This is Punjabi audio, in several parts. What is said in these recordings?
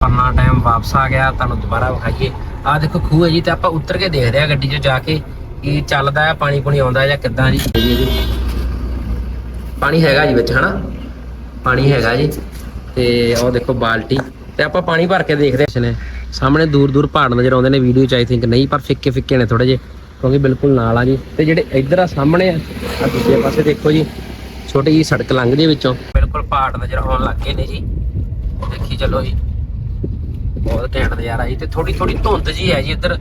ਪਰਨਾ ਟਾਈਮ ਵਾਪਸ ਆ ਗਿਆ, ਤੁਹਾਨੂੰ ਦੁਬਾਰਾ ਵਿਖਾਈਏ। ਆ ਦੇਖੋ, ਖੂਹ ਹੈ ਜੀ, ਤੇ ਆਪਾਂ ਉੱਤਰ ਕੇ ਦੇਖਦੇ ਆ ਗੱਡੀ 'ਚ ਜਾ ਕੇ ਕੀ ਚੱਲਦਾ ਹੈ, ਪਾਣੀ ਪੁਣੀ ਆਉਂਦਾ ਜਾਂ ਕਿੱਦਾਂ ਜੀ। ਪਾਣੀ ਹੈਗਾ ਜੀ ਵਿੱਚ, ਹਨਾ? ਪਾਣੀ ਹੈਗਾ ਜੀ, ਤੇ ਉਹ ਦੇਖੋ ਬਾਲਟੀ। ਤੇ ਆਪਾਂ ਪਾਣੀ ਭਰ ਕੇ ਦੇਖਦੇ ਹਾਂ। ਨੇ ਸਾਹਮਣੇ ਦੂਰ ਦੂਰ ਪਹਾੜ ਨਜ਼ਰ ਆਉਂਦੇ ਨੇ ਵੀਡੀਓ ਚ ਆਈ ਥਿੰਕ ਨਹੀਂ, ਪਰ ਫਿੱਕੇ ਫਿੱਕੇ ਨੇ ਥੋੜੇ ਜਿਹੇ, ਕਿਉਂਕਿ ਬਿਲਕੁਲ ਨਾਲ ਆ ਜੀ। ਤੇ ਜਿਹੜੇ ਇੱਧਰ ਆ ਸਾਹਮਣੇ ਆ ਦੂਜੇ ਪਾਸੇ ਦੇਖੋ ਜੀ, ਛੋਟੀ ਜੀ ਸੜਕ ਲੰਘਦੀ ਵਿੱਚੋਂ। ਬਿਲਕੁਲ ਪਹਾੜ ਨਜ਼ਰ ਆਉਣ ਲੱਗ ਗਏ ਨੇ ਜੀ। ਦੇਖੀ ਚੱਲੋ ਜੀ। ਬਹੁਤ ਘੈਂਟ ਨਜ਼ਾਰਾ ਜੀ, ਤੇ ਥੋੜੀ ਥੋੜੀ ਧੁੰਦ ਜੀ ਹੈ ਜੀ ਇੱਧਰ।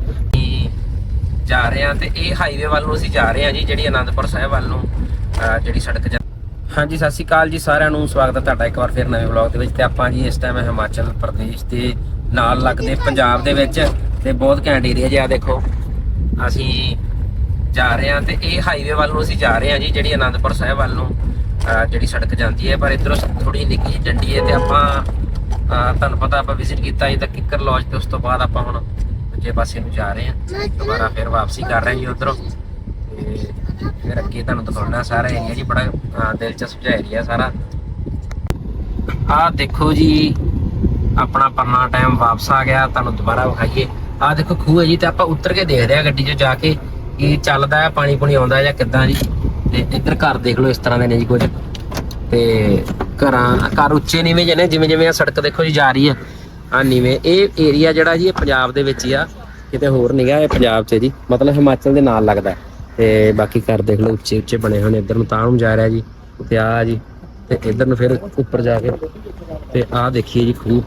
ਜਾ ਰਹੇ ਆ ਤੇ ਇਹ ਹਾਈਵੇ ਵੱਲ ਨੂੰ ਅਸੀਂ ਜਾ ਰਹੇ ਆ ਜੀ, ਜਿਹੜੀ ਆਨੰਦਪੁਰ ਸਾਹਿਬ ਵੱਲ ਨੂੰ ਜਿਹੜੀ ਸੜਕ ਜਾ ਹਾਂਜੀ, ਸਤਿ ਸ਼੍ਰੀ ਅਕਾਲ ਜੀ ਸਾਰਿਆਂ ਨੂੰ, ਸਵਾਗਤ ਹੈ ਤੁਹਾਡਾ ਇੱਕ ਵਾਰ ਫਿਰ ਨਵੇਂ ਵਲੌਗ ਦੇ ਵਿੱਚ, ਤੇ ਆਪਾਂ ਜੀ ਇਸ ਟਾਈਮ ਹਿਮਾਚਲ ਪ੍ਰਦੇਸ਼ ਦੇ ਨਾਲ ਲੱਗਦੇ ਪੰਜਾਬ ਦੇ ਵਿੱਚ, ਤੇ ਬਹੁਤ ਘੈਂਟ ਏਰੀਆ ਜਿਹਾ ਦੇਖੋ। ਅਸੀਂ ਜਾ ਰਹੇ ਹਾਂ ਤੇ ਇਹ ਹਾਈਵੇ ਵੱਲ ਨੂੰ ਅਸੀਂ ਜਾ ਰਹੇ ਹਾਂ ਜੀ, ਜਿਹੜੀ ਆਨੰਦਪੁਰ ਸਾਹਿਬ ਵੱਲ ਨੂੰ ਜਿਹੜੀ ਸੜਕ ਜਾਂਦੀ ਹੈ, ਪਰ ਇਧਰੋਂ ਥੋੜੀ ਨਿੱਕੀ ਜਿਹੀ ਡੰਡੀ ਹੈ ਤੇ ਆਪਾਂ ਤੁਹਾਨੂੰ ਪਤਾ ਆਪਾਂ ਵਿਜ਼ਿਟ ਕੀਤਾ ਜੀ ਤਾਂ ਕਿੱਕਰ ਲੌਜ ਤੇ ਉਸ ਤੋਂ ਬਾਅਦ ਆਪਾਂ ਹੁਣ ਦੂਜੇ ਪਾਸੇ ਨੂੰ ਜਾ ਰਹੇ ਹਾਂ। ਦੁਬਾਰਾ ਫਿਰ ਵਾਪਸੀ ਕਰ ਰਹੇ ਹਾਂ ਜੀ ਉਧਰੋਂ। ਫਿਰ ਅੱਗੇ ਤੁਹਾਨੂੰ ਦਿਖਾਉਣਾ ਸਾਰਾ ਏਰੀਆ ਜੀ, ਬੜਾ ਦਿਲਚਸਪ ਜਿਹਾ ਏਰੀਆ ਸਾਰਾ। ਆਹ ਦੇਖੋ ਜੀ, ਆਪਣਾ ਪਰਨਾ ਟਾਈਮ ਵਾਪਸ ਆ ਗਿਆ, ਤੁਹਾਨੂੰ ਦੁਬਾਰਾ ਵਿਖਾਈਏ। ਆਹ ਦੇਖੋ ਖੂਹ ਹੈ ਜੀ, ਤੇ ਆਪਾਂ ਉੱਤਰ ਕੇ ਦੇਖਦੇ ਆ ਗੱਡੀ 'ਚ ਜਾ ਕੇ ਕੀ ਚੱਲਦਾ ਹੈ ਪਾਣੀ ਪੁਣੀ ਆਉਂਦਾ ਜਾਂ ਕਿੱਦਾਂ ਜੀ। ਤੇ ਇੱਧਰ ਘਰ ਦੇਖ ਲਓ ਇਸ ਤਰ੍ਹਾਂ ਦੇ ਨੇ ਜੀ ਕੁਝ। ਤੇ ਘਰਾਂ ਘਰ ਉੱਚੇ ਨੀਵੇਂ ਜਿਹੇ ਨੇ ਜਿਵੇਂ ਜਿਵੇਂ ਆ ਸੜਕ ਦੇਖੋ ਜੀ ਜਾ ਰਹੀ ਆ ਆ ਨੀਵੇਂ। ਇਹ ਏਰੀਆ ਜਿਹੜਾ ਜੀ ਇਹ ਪੰਜਾਬ ਦੇ ਵਿੱਚ ਹੀ ਆ ਕਿਤੇ ਹੋਰ ਨਹੀਂ ਗਾ ਇਹ ਪੰਜਾਬ 'ਚ ਹੈ ਜੀ। ਮਤਲਬ ਹਿਮਾਚਲ ਦੇ ਨਾਲ ਲੱਗਦਾ ਹੈ। ਤੇ ਬਾਕੀ ਘਰ ਦੇਖ ਲਓ ਉੱਚੇ ਉੱਚੇ ਬਣੇ ਹੋਏ ਨੇ। ਇੱਧਰ ਨੂੰ ਤਾਂ ਨੂੰ ਜਾ ਰਿਹਾ ਜੀ ਤੇ ਆ ਜੀ ਤੇ ਇੱਧਰ ਨੂੰ ਫਿਰ ਉੱਪਰ ਜਾ ਕੇ ਤੇ ਆਹ ਦੇਖੀਏ ਜੀ ਖੂਹ।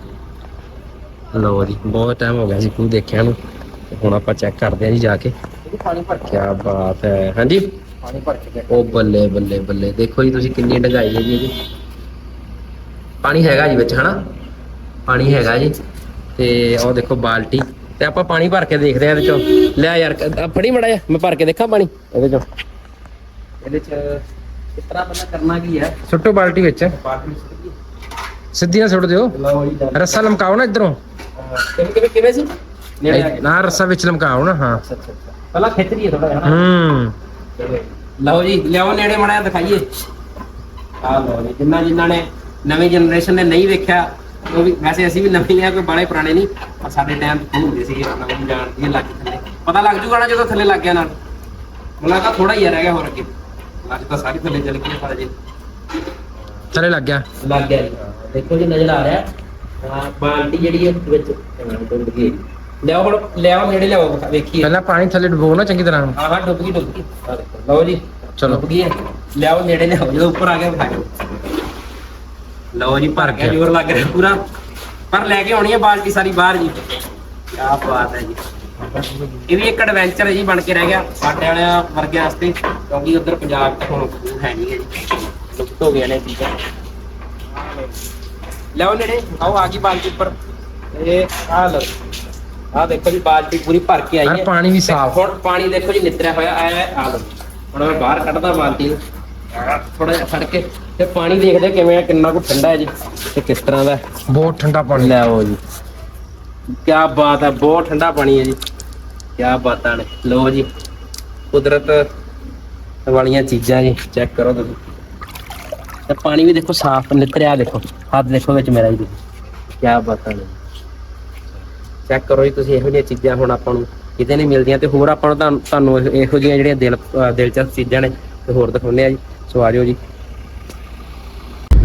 ਲਓ ਜੀ ਬਹੁਤ ਟਾਈਮ ਹੋ ਗਿਆ ਜੀ ਖੂਹ ਦੇਖਿਆ ਨੂੰ। ਹੁਣ ਆਪਾਂ ਚੈੱਕ ਕਰਦੇ ਹਾਂ ਜੀ ਜਾ ਕੇ। ਪਾਣੀ ਭਰ ਕੀ ਬਾਤ ਹੈ। ਹਾਂਜੀ? ਪਾਣੀ ਭਰ ਕੇ ਉਹ ਬੱਲੇ ਬੱਲੇ ਬੱਲੇ। ਦੇਖੋ ਜੀ ਤੁਸੀਂ ਕਿੰਨੀ ਡੰਗਾਈ ਹੈ ਜੀ ਇਹਦੀ। ਪਾਣੀ ਹੈਗਾ ਜੀ ਵਿੱਚ ਹਨਾ? ਪਾਣੀ ਹੈਗਾ ਜੀ। ਤੇ ਉਹ ਦੇਖੋ ਬਾਲਟੀ। ਤੇ ਆਪਾਂ ਪਾਣੀ ਭਰ ਕੇ ਦੇਖਦੇ ਆ ਇਹਦੇ ਚੋਂ। ਲਿਆ ਯਾਰ ਆਹ ਫੜੀ ਮੜਾ ਜਾ ਮੈਂ ਭਰ ਕੇ ਦੇਖਾਂ ਪਾਣੀ ਇਹਦੇ ਚੋਂ। ਇਹਦੇ ਚ ਕਿਸ ਤਰ੍ਹਾਂ ਪਤਾ ਕਰਨਾ ਕੀ ਹੈ? ਸੁੱਟੋ ਬਾਲਟੀ ਵਿੱਚ। ਬਾਕੀ ਸਿੱਧੀ ਨਾ ਸੁੱਟ ਦਿਓ। ਲਓ ਜੀ ਰੱਸਾ ਲਮਕਾਓ ਨਾ ਇਧਰੋਂ। ਕਿਵੇਂ ਕਿਵੇਂ ਕਿਵੇਂ ਸੀ? ਨੇੜੇ ਆ ਕੇ ਨਾ ਰੱਸਾ ਵਿੱਚ ਲਮਕਾਓ ਨਾ ਹਾਂ। ਅੱਛਾ ਅੱਛਾ ਅੱਛਾ। ਪਹਿਲਾਂ ਖਿੱਚ ਲਈਏ ਥੋੜਾ ਜਿਹਾ ਹੂੰ। ਲਓ ਜੀ ਲਿਆਓ ਨੇੜੇ ਮੜਿਆ ਦਿਖਾਈਏ। ਆ ਲਓ ਜੀ ਜਿੰਨਾ ਜਿਨ੍ਹਾਂ ਨੇ ਨਵੀਂ ਜਨਰੇਸ਼ਨ ਨੇ ਨਹੀਂ ਵੇਖਿਆ ਉਹ ਵੀ ਵੈਸੇ ਅਸੀਂ ਵੀ ਨਵੇਂ ਆ ਕੋਈ ਬਾਲੇ ਪੁਰਾਣੇ ਨਹੀਂ ਪਰ ਸਾਡੇ ਟਾਈਮ ਤੇ ਹੁੰਦੇ ਸੀਗੇ ਨਵੇਂ ਜਾਣਦੀ ਲੱਗ ਥੱਲੇ ਪਤਾ ਲੱਗ ਜੂਗਾ ਨਾ ਜਦੋਂ ਥੱਲੇ ਲੱਗ ਗਿਆ ਨਾਲ। ਮੁਲਾ ਤਾਂ ਥੋੜਾ ਹੀ ਰਹਿ ਗਿਆ ਹੋਰ ਅੱਗੇ। ਲੱਗ ਤਾਂ ਸਾਰੀ ਥੱਲੇ ਚਲ ਗਈ ਪਰ ਜੀ ਚਲੇ ਲੱਗ ਗਿਆ। ਲੱਗ ਗਿਆ ਦੇਖੋ ਜੀ ਨਜ਼ਰ ਆ ਰਿਹਾ। ਬਾਲਟੀ ਜਿਹੜੀ ਹੈ ਵਿੱਚ ਡੁੱਬ ਗਈ। ਲਿਆਓ ਹੁਣ ਲਿਆਓ ਨੇੜੇ ਲਿਆਓ ਵੇਖੀਏ। ਪਹਿਲਾਂ ਪਾਣੀ ਥੱਲੇ ਡੁਬੋ ਨਾ ਚੰਗੀ ਤਰ੍ਹਾਂ। ਹਾਂ ਹਾਂ ਡੁੱਬ ਗਈ ਡੁੱਬ ਗਈ। ਲਓ ਜੀ ਚਲੋ। ਡੁੱਬ ਗਈ ਲਿਆਓ ਨੇੜੇ ਲਿਆਓ ਜਦੋਂ ਉੱਪਰ ਆ ਗਿਆ ਵਿਖਾਓ ਲਓ ਜੀ ਭਰ ਗਿਆ ਜ਼ੋਰ ਲੱਗ ਰਿਹਾ ਪੂਰਾ। ਪਰ ਲੈ ਕੇ ਆਉਣੀ ਹੈ ਬਾਲਟੀ ਸਾਰੀ ਬਾਹਰ ਜੀ। ਕੀ ਬਾਤ ਹੈ ਜੀ। ਇਹ ਵੀ ਇੱਕ ਐਡਵੈਂਚਰ ਹੈ ਜੀ ਬਣ ਕੇ ਰਹਿ ਗਿਆ। ਸਾਡੇ ਵਾਲਿਆਂ ਵਰਗਿਆਂ ਵਾਸਤੇ ਕਿਉਂਕਿ ਉਧਰ ਪੰਜਾਬ 'ਚ ਹੁਣ ਹੈ ਨਹੀਂ ਹੈ ਜੀ। ਲੁਪਤ ਹੋ ਗਏ ਨੇ ਚੀਜ਼ਾਂ। ਲਿਆਓ ਨੇੜੇ ਆਓ ਆ ਗਈ ਬਾਲਟੀ ਉੱਪਰ। ਇਹ ਆ ਲਓ ਆ ਦੇਖੋ ਜੀ ਬਾਲਟੀ ਪੂਰੀ ਭਰ ਕੇ ਆਈ ਹੈ। ਪਾਣੀ ਵੀ ਸਾਫ਼। ਹੁਣ ਪਾਣੀ ਦੇਖੋ ਜੀ ਨਿਤਰਿਆ ਹੋਇਆ ਆਇਆ ਆ ਲਓ। ਹੁਣ ਮੈਂ ਬਾਹਰ ਕੱਢਦਾ ਬਾਲਟੀ ਨੂੰ। ਥੋੜਾ ਜਿਹਾ ਫੜ ਕੇ। ਤੇ ਪਾਣੀ ਦੇਖਦੇ ਕਿਵੇਂ ਆ ਕਿੰਨਾ ਕੁ ਠੰਡਾ ਹੈ ਜੀ ਤੇ ਕਿਸ ਤਰ੍ਹਾਂ ਦਾ ਹੈ। ਬਹੁਤ ਠੰਡਾ ਪਾਣੀ। ਲੈ ਆਓ ਜੀ। ਕੀ ਬਾਤ ਹੈ ਬਹੁਤ ਠੰਡਾ ਪਾਣੀ ਹੈ ਜੀ। ਕੀ ਬਾਤਾਂ ਨੇ। ਲਓ ਜੀ ਕੁਦਰਤ ਵਾਲੀਆਂ ਚੀਜ਼ਾਂ ਜੀ ਚੈੱਕ ਕਰੋ ਤੁਸੀਂ। ਤੇ ਪਾਣੀ ਵੀ ਦੇਖੋ ਸਾਫ਼ ਨਿਤਰਿਆ ਦੇਖੋ। ਹੱਥ ਦੇਖੋ ਵਿੱਚ ਮੇਰਾ ਜੀ। ਕੀ ਬਾਤਾਂ ਨੇ। ਚੈੱਕ ਕਰੋ ਜੀ ਤੁਸੀਂ ਇਹੋ ਜਿਹੀਆਂ ਚੀਜ਼ਾਂ ਹੁਣ ਆਪਾਂ ਨੂੰ ਕਿਤੇ ਨਹੀਂ ਮਿਲਦੀਆਂ ਤੇ ਹੋਰ ਆਪਾਂ ਨੂੰ ਤੁਹਾਨੂੰ- ਤੁਹਾਨੂੰ ਇਹ- ਇਹੋ ਜਿਹੀਆਂ ਜਿਹੜੀਆਂ ਦਿਲ ਅਹ ਦਿਲਚਸਪ ਚੀਜ਼ਾਂ ਨੇ ਤੇ ਹੋਰ ਦਿਖਾਉਂਦੇ ਆ ਜੀ। ਸੋ ਆ ਜਾਓ ਜੀ।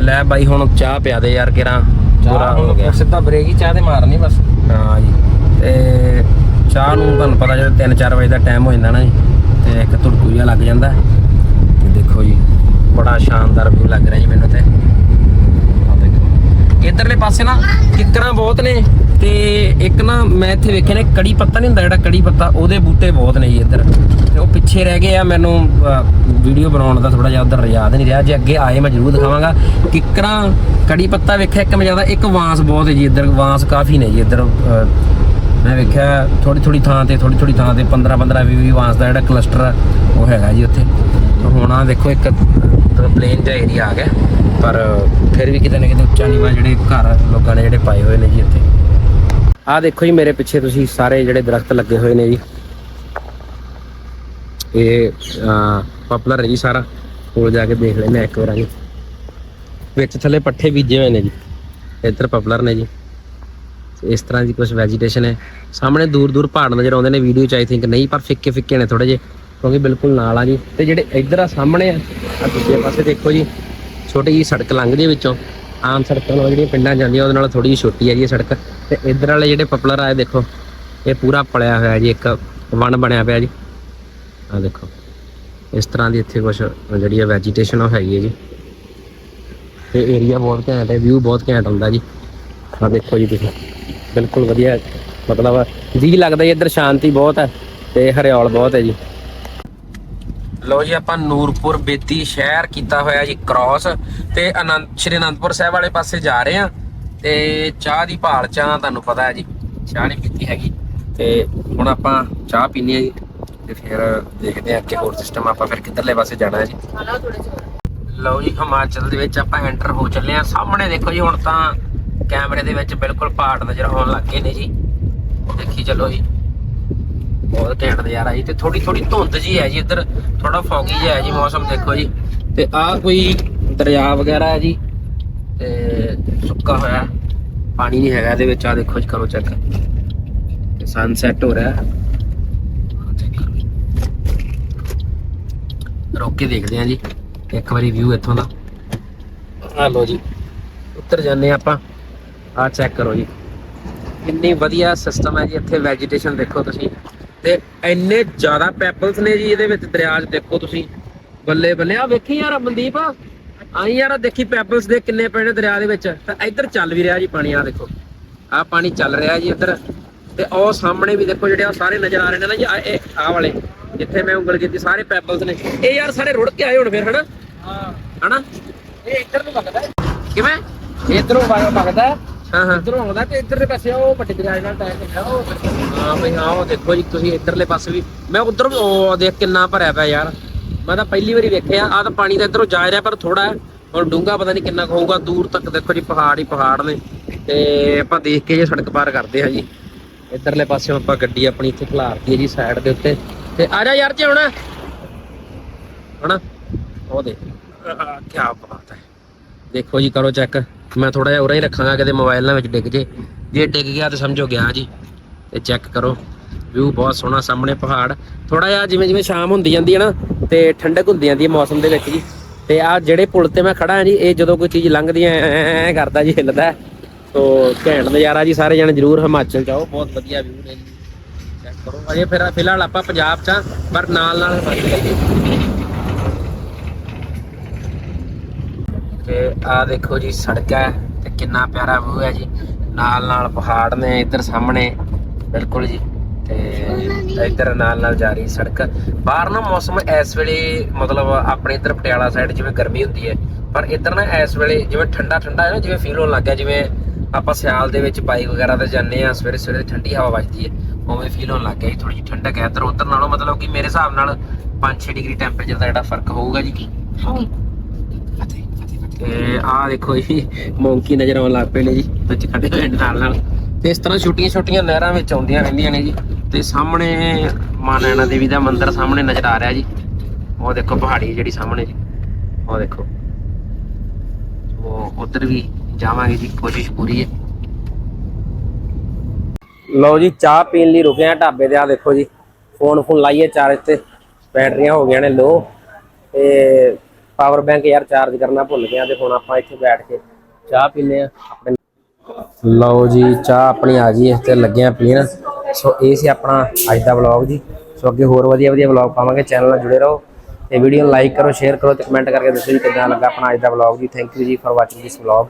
ਲੈ ਬਾਈ ਹੁਣ ਚਾਹ ਪਿਆ ਦੇ ਯਾਰ ਕਿਰਾਂ। ਬੁਰਾ ਹੋ ਗਿਆ। ਸਿੱਧਾ ਬਰੇਕ ਹੀ ਚਾਹ ਤੇ ਮਾਰਨੀ ਬਸ। ਹਾਂ ਜੀ। ਤੇ ਚਾਹ ਨੂੰ ਤੁਹਾਨੂੰ ਪਤਾ ਜਦੋਂ 3-4 ਵਜੇ ਦਾ ਟਾਈਮ ਹੋ ਜਾਂਦਾ ਨਾ ਜੀ ਤੇ ਇੱਕ ਤੁੜਕੂ ਜਿਹਾ ਲੱਗ ਜਾਂਦਾ। ਤੇ ਦੇਖੋ ਜੀ ਬੜਾ ਸ਼ਾਨਦਾਰ ਵਿਊ ਲੱਗ ਰਿਹਾ ਜੀ ਮੈਨੂੰ ਤੇ। ਇਧਰਲੇ ਪਾਸੇ ਨਾ ਕਿੱਕਰਾਂ ਬਹੁਤ ਨੇ। ਤੇ ਇੱਕ ਨਾ ਮੈਂ ਇੱਥੇ ਵੇਖਿਆ ਨੇ ਕੜੀ ਪੱਤਾ ਨਹੀਂ ਹੁੰਦਾ ਜਿਹੜਾ ਕੜੀ ਪੱਤਾ, ਉਹਦੇ ਬੂਟੇ ਬਹੁਤ ਨੇ ਜੀ ਇੱਧਰ। ਤੇ ਉਹ ਪਿੱਛੇ ਰਹਿ ਗਏ ਆ, ਮੈਨੂੰ ਵੀਡੀਓ ਬਣਾਉਣ ਦਾ ਥੋੜਾ ਜਿਹਾ ਉਧਰ ਯਾਦ ਨਹੀਂ ਰਿਹਾ, ਜੇ ਅੱਗੇ ਆਏ ਮੈਂ ਜ਼ਰੂਰ ਦਿਖਾਵਾਂਗਾ। ਕਿੱਕਰਾਂ ਕੜੀ ਪੱਤਾ ਵੇਖਿਆ, ਇੱਕ ਮੈਂ ਜ਼ਿਆਦਾ, ਇੱਕ ਵਾਂਸ ਬਹੁਤ ਹੈ ਜੀ ਇੱਧਰ, ਵਾਂਸ ਕਾਫੀ ਨੇ ਜੀ ਇੱਧਰ ਮੈਂ ਵੇਖਿਆ ਥੋੜੀ ਥੋੜੀ ਥਾਂ ਤੇ ਥੋੜੀ ਥੋੜੀ ਥਾਂ ਤੇ 15 15 20 20 ਵਾਂਸ ਦਾ ਜਿਹੜਾ ਕਲਸਟਰ ਉਹ ਹੈਗਾ ਜੀ ਉੱਥੇ। ਹੁਣ ਆ ਦੇਖੋ, ਇੱਕ ਪਲੇਨ ਜਿਹਾ ਏਰੀਆ ਆ ਗਿਆ, ਪਰ ਫਿਰ ਵੀ ਕਿਤੇ ਨਾ ਕਿਤੇ ਉੱਚਾ ਨੀਵਾਂ ਜਿਹੜੇ ਘਰ ਲੋਕਾਂ ਨੇ ਜਿਹੜੇ ਪਾਏ ਹੋਏ ਨੇ ਜੀ ਇੱਥੇ। ਆਹ ਦੇਖੋ ਜੀ, ਮੇਰੇ ਪਿੱਛੇ ਤੁਸੀਂ ਸਾਰੇ ਜਿਹੜੇ ਦਰਖਤ ਲੱਗੇ ਹੋਏ ਨੇ ਜੀ। ਇਹ ਪਪੂਲਰ ਹੈ ਜੀ ਸਾਰਾ। ਕੋਲ ਜਾ ਕੇ ਦੇਖ ਲੈਂਦੇ ਹਾਂ ਇੱਕ ਵਾਰ ਜੀ। ਵਿੱਚ ਥੱਲੇ ਪੱਠੇ ਬੀਜੇ ਹੋਏ ਨੇ ਜੀ। ਇੱਧਰ ਪਪੂਲਰ ਨੇ ਜੀ। ਇਸ ਤਰ੍ਹਾਂ ਦੀ ਕੁਝ ਵੈਜੀਟੇਸ਼ਨ ਹੈ। ਸਾਹਮਣੇ ਦੂਰ ਦੂਰ ਪਹਾੜ ਨਜ਼ਰ ਆਉਂਦੇ ਨੇ ਵੀਡੀਓ ਚ ਆਈ ਥਿੰਕ ਨਹੀਂ, ਪਰ ਫਿੱਕੇ ਫਿੱਕੇ ਨੇ ਥੋੜੇ ਜਿਹੇ, ਕਿਉਂਕਿ ਬਿਲਕੁਲ ਨਾਲ ਆ ਜੀ। ਤੇ ਜਿਹੜੇ ਇੱਧਰ ਆ, ਸਾਹਮਣੇ ਆ ਦੂਜੇ ਪਾਸੇ ਦੇਖੋ ਜੀ। ਛੋਟੀ ਜੀ ਸੜਕ ਲੰਘਦੀ ਵਿੱਚੋਂ। ਆਮ ਸੜਕਾਂ ਨਾਲੋਂ ਜਿਹੜੀਆਂ ਪਿੰਡਾਂ ਜਾਂਦੀਆਂ, ਉਹਦੇ ਨਾਲ ਥੋੜੀ ਜਿਹੀ ਛੋਟੀ ਹੈ ਜੀ ਇਹ ਸੜਕ। ਤੇ ਇੱਧਰ ਵਾਲੇ ਜਿਹੜੇ ਪਪਲਰ ਆਏ, ਦੇਖੋ, ਇਹ ਪੂਰਾ ਪਲਿਆ ਹੋਇਆ ਜੀ, ਇੱਕ ਵਣ ਬਣਿਆ ਪਿਆ ਜੀ। ਆ ਦੇਖੋ, ਇਸ ਤਰ੍ਹਾਂ ਦੀ ਇੱਥੇ ਕੁਝ ਜਿਹੜੀ ਹੈ ਵੈਜੀਟੇਸ਼ਨ ਉਹ ਹੈਗੀ ਹੈ ਜੀ। ਤੇ ਏਰੀਆ ਬਹੁਤ ਘੈਂਟ ਹੈ ਵਿਊ ਬਹੁਤ ਘੈਂਟ ਹੁੰਦਾ ਜੀ। ਆ ਦੇਖੋ ਜੀ ਤੁਸੀਂ, ਬਿਲਕੁਲ ਵਧੀਆ ਮਤਲਬ ਜੀ ਲੱਗਦਾ ਜੀ ਇੱਧਰ ਸ਼ਾਂਤੀ ਬਹੁਤ ਹੈ ਤੇ ਹਰਿਆਵਲ ਬਹੁਤ ਹੈ ਜੀ। ਲਓ ਜੀ, ਆਪਾਂ ਨੂਰਪੁਰ ਬੇਤੀ ਸ਼ਹਿਰ ਕੀਤਾ ਹੋਇਆ ਜੀ ਕ੍ਰਾਸ ਤੇ ਅਨੰਦ ਸ਼੍ਰੀ ਅਨੰਦਪੁਰ ਸਾਹਿਬ ਵਾਲੇ ਪਾਸੇ ਜਾ ਰਹੇ ਆ ਤੇ ਚਾਹ ਦੀ ਭਾਲ ਚਾਹ ਤੁਹਾਨੂੰ ਪਤਾ ਹੈ ਜੀ, ਚਾਹ ਨਹੀਂ ਪੀਤੀ ਹੈਗੀ। ਤੇ ਹੁਣ ਆਪਾਂ ਚਾਹ ਪੀਣੀ ਹੈ ਜੀ ਤੇ ਫਿਰ ਦੇਖਦੇ ਆ ਅੱਗੇ ਹੋਰ ਸਿਸਟਮ ਆਪਾਂ ਫਿਰ ਕਿੱਧਰਲੇ ਪਾਸੇ ਜਾਣਾ ਹੈ ਜੀ। ਲਓ ਜੀ, ਹਿਮਾਚਲ ਦੇ ਵਿੱਚ ਆਪਾਂ ਐਂਟਰ ਹੋ ਚੱਲੇ ਆ ਸਾਹਮਣੇ ਦੇਖੋ ਜੀ, ਹੁਣ ਤਾਂ ਕੈਮਰੇ ਦੇ ਵਿੱਚ ਬਿਲਕੁਲ ਪਹਾੜ ਨਜ਼ਰ ਆਉਣ ਲੱਗ ਗਏ ਨੇ ਜੀ। ਦੇਖੀ ਚੱਲੋ ਜੀ। ਬਹੁਤ ਘੈਂਟ ਨਜ਼ਾਰਾ ਜੀ, ਤੇ ਥੋੜੀ ਥੋੜੀ ਧੁੰਦ ਜੀ ਹੈ ਜੀ ਇੱਧਰ ਥੋੜਾ ਫੌਗੀ ਜਿਹਾ ਹੈ ਜੀ ਮੌਸਮ ਦੇਖੋ ਜੀ। ਤੇ ਆਹ ਕੋਈ ਦਰਿਆ ਵਗੈਰਾ ਹੈ ਜੀ, ਤੇ ਸੁੱਕਾ ਹੋਇਆ, ਪਾਣੀ ਨਹੀਂ ਹੈਗਾ ਇਹਦੇ ਵਿੱਚ ਆ ਦੇਖੋ ਜੀ, ਕਰੋ ਚੈੱਕ ਤੇ ਸਨਸੈਟ ਹੋ ਰਿਹਾ। ਕਰੋ ਜੀ। ਰੋਕ ਕੇ ਦੇਖਦੇ ਹਾਂ ਜੀ, ਇੱਕ ਵਾਰੀ ਵਿਊ ਇੱਥੋਂ ਦਾ। ਆ ਲੋ ਜੀ, ਉੱਤਰ ਜਾਂਦੇ ਹਾਂ ਆਪਾਂ। ਆ ਚੈੱਕ ਕਰੋ ਜੀ। ਕਿੰਨੀ ਵਧੀਆ ਸਿਸਟਮ ਹੈ ਜੀ, ਇੱਥੇ ਵੈਜੀਟੇਸ਼ਨ ਦੇਖੋ ਤੁਸੀਂ। ਤੇ ਇੰਨੇ ਜ਼ਿਆਦਾ ਪੈਪਲਸ ਨੇ ਜੀ ਇਹਦੇ ਵਿੱਚ ਦਰਿਆ 'ਚ ਦੇਖੋ ਤੁਸੀਂ। ਬੱਲੇ ਬੱਲੇ ਆ ਵੇਖੀ ਯਾਰ ਮਨਦੀਪ? ਆਈ ਯਾਰ ਦੇਖੀ ਪੈਪਲਸ ਦੇ ਕਿੰਨੇ ਪਏ ਨੇ ਦਰਿਆ ਦੇ ਵਿੱਚ। ਤੇ ਇੱਧਰ ਚੱਲ ਵੀ ਰਿਹਾ ਜੀ ਪਾਣੀ ਆ ਦੇਖੋ। ਆ ਪਾਣੀ ਚੱਲ ਰਿਹਾ ਜੀ ਇੱਧਰ। ਤੇ ਉਹ ਸਾਹਮਣੇ ਵੀ ਦੇਖੋ ਜਿਹੜੇ ਆ ਸਾਰੇ ਨਜ਼ਰ ਆ ਰਹੇ ਨੇ ਨਾ ਜੀ ਇਹ ਆ ਵਾਲੇ ਜਿੱਥੇ ਮੈਂ ਉਂਗਲ ਕੀਤੀ ਸਾਰੇ ਪੈਪਲਸ ਨੇ। ਇਹ ਯਾਰ ਸਾਰੇ ਰੁੜ ਕੇ ਆਏ ਹੁਣ ਫਿਰ ਹਨਾ? ਹਾਂ। ਹਨਾ? ਇਹ ਇੱਧਰ ਨੂੰ ਵਗਦਾ ਕਿਵੇਂ? ਇੱਧਰੋਂ ਵਗਦਾ ਹਾਂ ਹਾਂ। ਇੱਧਰੋਂ ਆਉਂਦਾ ਤੇ ਇੱਧਰ ਦੇ ਪਾਸੇ ਉਹ ਵੱਡੇ ਦਰਿਆ ਨਾਲ ਟਾਇਰ ਹੁੰਦਾ ਉਹ ਹਾਂ ਬਈ ਹਾਂ ਉਹ ਦੇਖੋ ਜੀ ਤੁਸੀਂ ਇੱਧਰਲੇ ਪਾਸੇ ਵੀ ਮੈਂ ਉਧਰ ਉਹ ਦੇਖ ਕਿੰਨਾ ਭਰਿਆ ਪਿਆ ਯਾਰ। ਮੈਂ ਤਾਂ ਪਹਿਲੀ ਵਾਰੀ ਵੇਖਿਆ ਆ ਤਾਂ ਪਾਣੀ ਤਾਂ ਇੱਧਰੋਂ ਜਾ ਰਿਹਾ ਪਰ ਥੋੜਾ ਹੈ। ਹੁਣ ਡੂੰਗਾ ਪਤਾ ਨਹੀਂ ਕਿੰਨਾ ਕੁ ਹੋਊਗਾ ਦੂਰ ਤੱਕ ਦੇਖੋ ਜੀ ਪਹਾੜ ਹੀ ਪਹਾੜ ਨੇ। ਤੇ ਆਪਾਂ ਦੇਖ ਕੇ ਜੇ ਸੜਕ ਪਾਰ ਕਰਦੇ ਹਾਂ ਜੀ। ਇੱਧਰਲੇ ਪਾਸੇ ਆਪਾਂ ਗੱਡੀ ਆਪਣੀ ਇੱਥੇ ਖਲਾਰਤੀ ਹੈ ਜੀ ਸਾਈਡ ਦੇ ਉੱਤੇ। ਤੇ ਆ ਜਾ ਯਾਰ ਜੇ ਹੁਣ। ਹਣਾ। ਉਹ ਦੇਖ। ਕੀ ਬਾਤ ਹੈ। ਦੇਖੋ ਜੀ ਕਰੋ ਚੈੱਕ ਮੈਂ ਥੋੜਾ ਜਿਹਾ ਉਰਾਂ ਹੀ ਰੱਖਾਂਗਾ ਕਿਤੇ ਮੋਬਾਈਲ ਨਾਲ ਵਿੱਚ ਡਿੱਗ ਜੇ। ਜੇ ਡਿੱਗ ਗਿਆ ਤਾਂ ਸਮਝੋ ਗਿਆ ਜੀ। ਤੇ ਚੈੱਕ ਕਰੋ। ਵਿਊ ਬਹੁਤ ਸੋਹਣਾ ਸਾਹਮਣੇ ਪਹਾੜ। ਥੋੜਾ ਜਿਹਾ ਜਿਵੇਂ ਜਿਵੇਂ ਸ਼ਾਮ ਹੁੰਦੀ ਜਾਂਦੀ ਹੈ ਨਾ ਤੇ ਠੰਡਕ ਹੁੰਦੀ ਜਾਂਦੀ ਹੈ ਮੌਸਮ ਦੇ ਵਿੱਚ ਜੀ। ਤੇ ਆ ਜਿਹੜੇ ਪੁਲ ਤੇ ਮੈਂ ਖੜਾ ਹਾਂ ਜੀ ਇਹ ਜਦੋਂ ਕੋਈ ਚੀਜ਼ ਲੰਘਦੀ ਐ ਐ ਕਰਦਾ ਜੀ ਹਿੱਲਦਾ। ਹੈ। ਸੋ ਘੈਂਟ ਨਜ਼ਾਰਾ ਜੀ ਸਾਰੇ ਜਣੇ ਜਰੂਰ ਹਿਮਾਚਲ ਜਾਓ। ਬਹੁਤ ਵਧੀਆ ਵਿਊ ਨੇ ਜੀ। ਚੈੱਕ ਕਰੋ। ਅਜੇ ਫਿਰ ਫਿਲਹਾਲ ਆਪਾਂ ਪੰਜਾਬ ਚ ਹਾਂ, ਪਰ ਨਾਲ ਨਾਲ ਹਿਮਾਚਲ ਜੀ ਤੇ ਆ ਦੇਖੋ ਜੀ ਸੜਕ ਹੈ ਤੇ ਕਿੰਨਾ ਪਿਆਰਾ ਵਿਊ ਹੈ ਜੀ। ਨਾਲ ਨਾਲ ਪਹਾੜ ਨੇ ਇੱਧਰ ਸਾਹਮਣੇ, ਬਿਲਕੁਲ ਜੀ। ਤੇ ਇੱਧਰ ਨਾਲ ਨਾਲ ਜਾ ਰਹੀ ਸੜਕ। ਬਾਹਰ ਨਾ ਮੌਸਮ ਇਸ ਵੇਲੇ ਮਤਲਬ ਆਪਣੇ ਇੱਧਰ ਪਟਿਆਲਾ ਸਾਈਡ ਜਿਵੇਂ ਗਰਮੀ ਹੁੰਦੀ ਹੈ। ਪਰ ਇੱਧਰ ਨਾ ਇਸ ਵੇਲੇ ਜਿਵੇਂ ਠੰਡਾ ਠੰਡਾ ਹੈ ਨਾ, ਜਿਵੇਂ ਫੀਲ ਹੋਣ ਲੱਗ ਗਿਆ। ਜਿਵੇਂ ਆਪਾਂ ਸਿਆਲ ਦੇ ਵਿੱਚ ਬਾਈਕ ਵਗੈਰਾ ਤੇ ਜਾਂਦੇ ਆ ਸਵੇਰੇ ਸਵੇਰੇ ਠੰਡੀ ਹਵਾ ਵੱਜਦੀ ਹੈ। ਉਵੇਂ ਫੀਲ ਹੋਣ ਲੱਗ ਗਿਆ ਜੀ ਥੋੜੀ ਜਿਹੀ ਠੰਡਕ ਹੈ। ਇੱਧਰ ਉੱਧਰ ਨਾਲੋਂ ਮਤਲਬ ਕਿ ਮੇਰੇ ਹਿਸਾਬ ਨਾਲ 5-6 ਡਿਗਰੀ ਟੈਂਪਰੇਚਰ ਦਾ ਜਿਹੜਾ ਫ਼ਰਕ ਹੋਊਗਾ ਜੀ ਤੇ ਆਹ ਦੇਖੋ ਜੀ ਮੌਂਕੀ ਨਜ਼ਰ ਆਉਣ ਲੱਗ ਪਏ ਨੇ ਜੀ, ਵਿੱਚ ਖੜੇ ਹੋਏ ਨਾਲ ਨਾਲ। ਤੇ ਇਸ ਤਰ੍ਹਾਂ ਛੋਟੀਆਂ ਛੋਟੀਆਂ ਨਹਿਰਾਂ ਵਿੱਚ ਆਉਂਦੀਆਂ ਰਹਿੰਦੀਆਂ ਨੇ ਜੀ। ਤੇ ਸਾਹਮਣੇ ਮਾਂ ਨੈਣਾ ਦੇਵੀ ਦਾ ਮੰਦਿਰ ਸਾਹਮਣੇ ਨਜ਼ਰ ਆ ਰਿਹਾ ਜੀ। ਉਹ ਦੇਖੋ ਪਹਾੜੀ ਜਿਹੜੀ ਸਾਹਮਣੇ ਜੀ। ਉਹ ਦੇਖੋ। ਉਹ ਉਧਰ ਵੀ ਜਾਵਾਂਗੇ ਜੀ, ਕੋਸ਼ਿਸ਼ ਪੂਰੀ ਹੈ। ਲਓ ਜੀ, ਚਾਹ ਪੀਣ ਲਈ ਰੁਕੇ ਆ ਢਾਬੇ ਤੇ। ਆ ਦੇਖੋ ਜੀ, ਫੋਨ ਫੋਨ ਲਾਈਏ ਚਾਰਜ ਤੇ। ਬੈਟਰੀਆਂ ਹੋ ਗਈਆਂ ਨੇ ਲੋ ਤੇ ਪਾਵਰ ਬੈਂਕ ਯਾਰ ਚਾਰਜ ਕਰਨਾ ਭੁੱਲ ਗਿਆ ਤੇ ਹੁਣ ਆਪਾਂ ਇੱਥੇ ਬੈਠ ਕੇ ਚਾਹ ਪੀਨੇ ਆ ਆਪਣੇ ਲਓ ਜੀ, ਚਾਹ ਆਪਣੀ ਆ ਗਈ ਹੈ ਤੇ ਲੱਗੇ ਪੀਣ ਸੋ ਇਹ ਸੀ ਆਪਣਾ ਅੱਜ ਦਾ ਵਲੌਗ ਜੀ। ਸੋ ਅੱਗੇ ਹੋਰ ਵਧੀਆ ਵਧੀਆ ਵਲੌਗ ਪਾਵਾਂਗੇ। ਚੈਨਲ ਨਾਲ ਜੁੜੇ ਰਹੋ ਤੇ ਵੀਡੀਓ ਨੂੰ ਲਾਈਕ ਕਰੋ ਸ਼ੇਅਰ ਕਰੋ ਤੇ ਕਮੈਂਟ ਕਰਕੇ ਦੱਸੋ ਜੀ ਕਿੱਦਾਂ ਲੱਗਾ ਆਪਣਾ ਅੱਜ ਦਾ ਵਲੌਗ ਜੀ। ਥੈਂਕ ਯੂ ਜੀ ਫॉर ਵਾਚਿੰਗ ਦਿਸ ਵਲੌਗ